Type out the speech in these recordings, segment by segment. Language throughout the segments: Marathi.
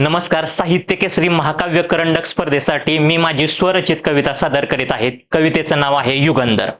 नमस्कार साहित्य केसरी महाकाव्य करंडक स्पर्धेसाठी मी माझी स्वरचित कविता सादर करीत आहे. कवितेचं नाव आहे युगंधर.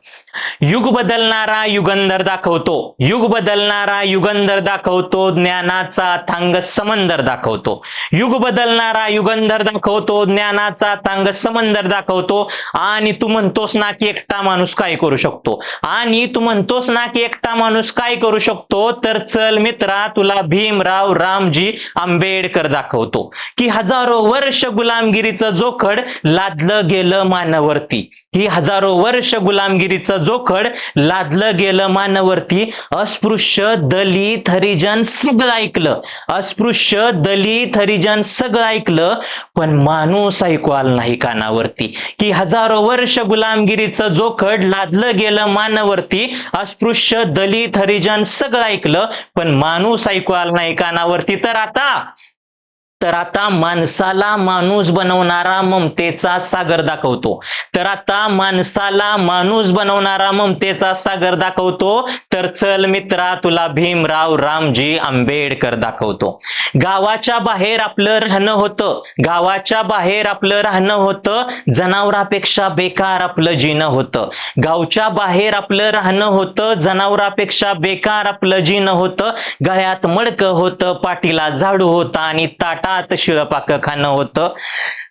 युग बदलणारा युगंधर दाखवतो. युग बदलणारा युगंधर दाखवतो ज्ञानाचा थांग समंदर दाखवतो. युग बदलणारा युगंधर दाखवतो ज्ञानाचा थांग समंदर दाखवतो. आणि तू म्हणतोस ना की एकटा माणूस काय करू शकतो? आणि तू म्हणतोस ना की एकटा माणूस काय करू शकतो? तर चल मित्रा तुला भीमराव रामजी आंबेडकर दाखवतो. की हजारो वर्ष गुलामगिरीचं जोखड लादलं गेलं मानवरती. की हजारो वर्ष गुलामगिरीचं जोखड लादलं गेलं मानवरती. अस्पृश्य दलित हरिजन सगळं ऐकलं. अस्पृश्य दलित हरिजन सगळं ऐकलं. पण माणूस ऐकू आला नाही कानावरती. की हजारो वर्ष गुलामगिरीचं जोखड लादलं गेलं मानवरती. अस्पृश्य दलित हरिजन सगळं ऐकलं. पण माणूस ऐकू आला नाही कानावरती. तर आता तर आता माणसाला माणूस बनवणारा ममतेचा सागर दाखवतो. तर आता माणसाला माणूस बनवणारा ममतेचा सागर दाखवतो. तर चल मित्रा तुला भीमराव रामजी आंबेडकर दाखवतो. गावाच्या बाहेर आपलं राहणं होतं. गावाच्या बाहेर आपलं राहणं होतं. जनावरापेक्षा बेकार आपलं जिणं होतं. गावच्या बाहेर आपलं राहणं होतं. जनावरापेक्षा बेकार आपलं जिणं होतं. गळ्यात मडकं होतं. पाठीला झाडू होता आणि ताटा ताटात शिळपाक खाणं होतं.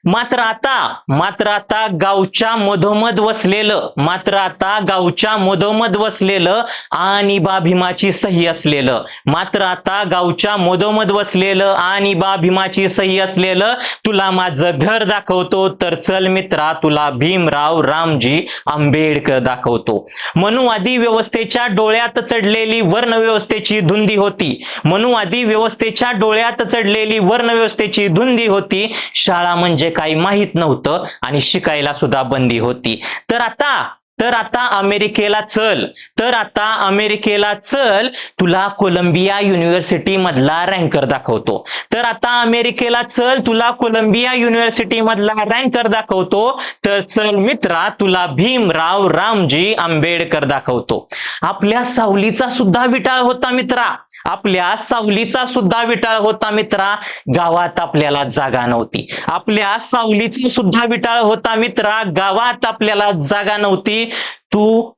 मात्र आता मात्र आता गावच्या मधोमध वसलेलं मात्र आता गावच्या मधोमध वसलेलं आणि बा भीमाची सही असलेलं मात्र आता गावच्या मधोमध वसलेलं आणि बा भीमाची सही असलेलं तुला माझं घर दाखवतो तर चल मित्रा तुला भीमराव रामजी आंबेडकर दाखवतो. मनुवादी व्यवस्थेच्या डोळ्यात चढलेली वर्ण व्यवस्थेची धुंदी होती. मनुवादी व्यवस्थेच्या डोळ्यात चढलेली वर्ण व्यवस्थेची धुंदी होती. शाळा म्हणजे काही माहीत नव्हतं आणि शिकायला सुद्धा बंदी होती. तर आता तर आता अमेरिकेला चल. तर आता अमेरिकेला चल. तुला कोलंबिया युनिव्हर्सिटी मधला रँकर दाखवतो. तर आता अमेरिकेला चल. तुला कोलंबिया युनिव्हर्सिटी मधला रँकर दाखवतो. तर चल मित्रा तुला भीमराव रामजी आंबेडकर दाखवतो. आपल्या सावलीचा सुद्धा विटाळ होता मित्रा. आपल्या सावलीचा सुद्धा विटाळ होता मित्रा. गावात आपल्याला जागा नव्हती. आपल्या सावलीचा सुद्धा विटाळ होता मित्रा. गावात आपल्याला जागा नव्हती. तू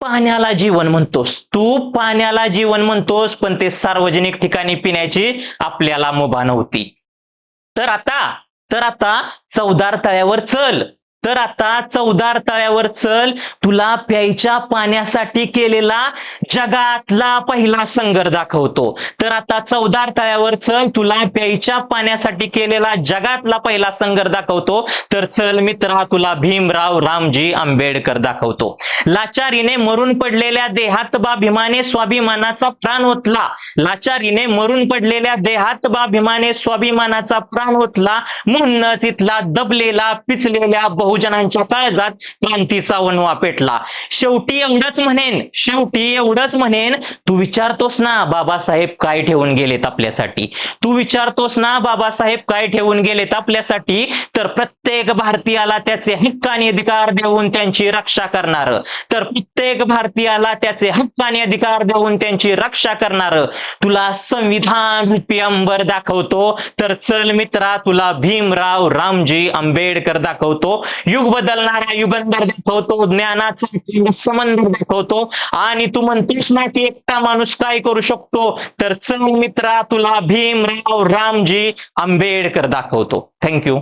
पाण्याला जीवन म्हणतोस. तू पाण्याला जीवन म्हणतोस पण ते सार्वजनिक ठिकाणी पिण्याची आपल्याला मुभा नव्हती. तर आता तर आता चौदार तळ्यावर चल. तर आता चौदार तळ्यावर चल. तुला प्यायच्या पाण्यासाठी केलेला जगातला पहिला संगर दाखवतो. तर आता चौदार तळ्यावर चल. तुला प्यायच्या पाण्यासाठी केलेला जगातला पहिला संगर दाखवतो. तर चल मित्रा तुला भीमराव रामजी आंबेडकर दाखवतो. लाचारीने मरून पडलेल्या देहात बा भीमाने स्वाभिमानाचा प्राण होतला लाचारीने मरून पडलेल्या देहात बा भीमाने स्वाभिमानाचा प्राण होतला म्हणूनच इथला दबलेला पिचलेल्या बहु बहुजनांच्या काळजात क्रांतीचा वणवा पेटला. शेवटी एवढंच म्हणेन शेवटी एवढंच म्हणेन तू विचारतोस ना बाबासाहेब काय ठेवून गेलेत आपल्यासाठी. तू विचारतोस ना बाबासाहेब काय ठेवून गेलेत आपल्यासाठी तर प्रत्येक भारतीयाला त्याचे हक्क आणि अधिकार देऊन त्यांची रक्षा करणार. तर प्रत्येक भारतीयाला त्याचे हक्क आणि अधिकार देऊन त्यांची रक्षा करणार. तुला संविधान रूपी अंबर दाखवतो तर चल मित्रा तुला भीमराव रामजी आंबेडकर दाखवतो. युग बदलणारा युगंधर दाखवतो ज्ञानाचा समंदर दाखवतो. आणि तू म्हणतेस ना की एकटा माणूस काय करू शकतो? तर चल मित्रा तुला भीमराव रामजी आंबेडकर दाखवतो. थँक्यू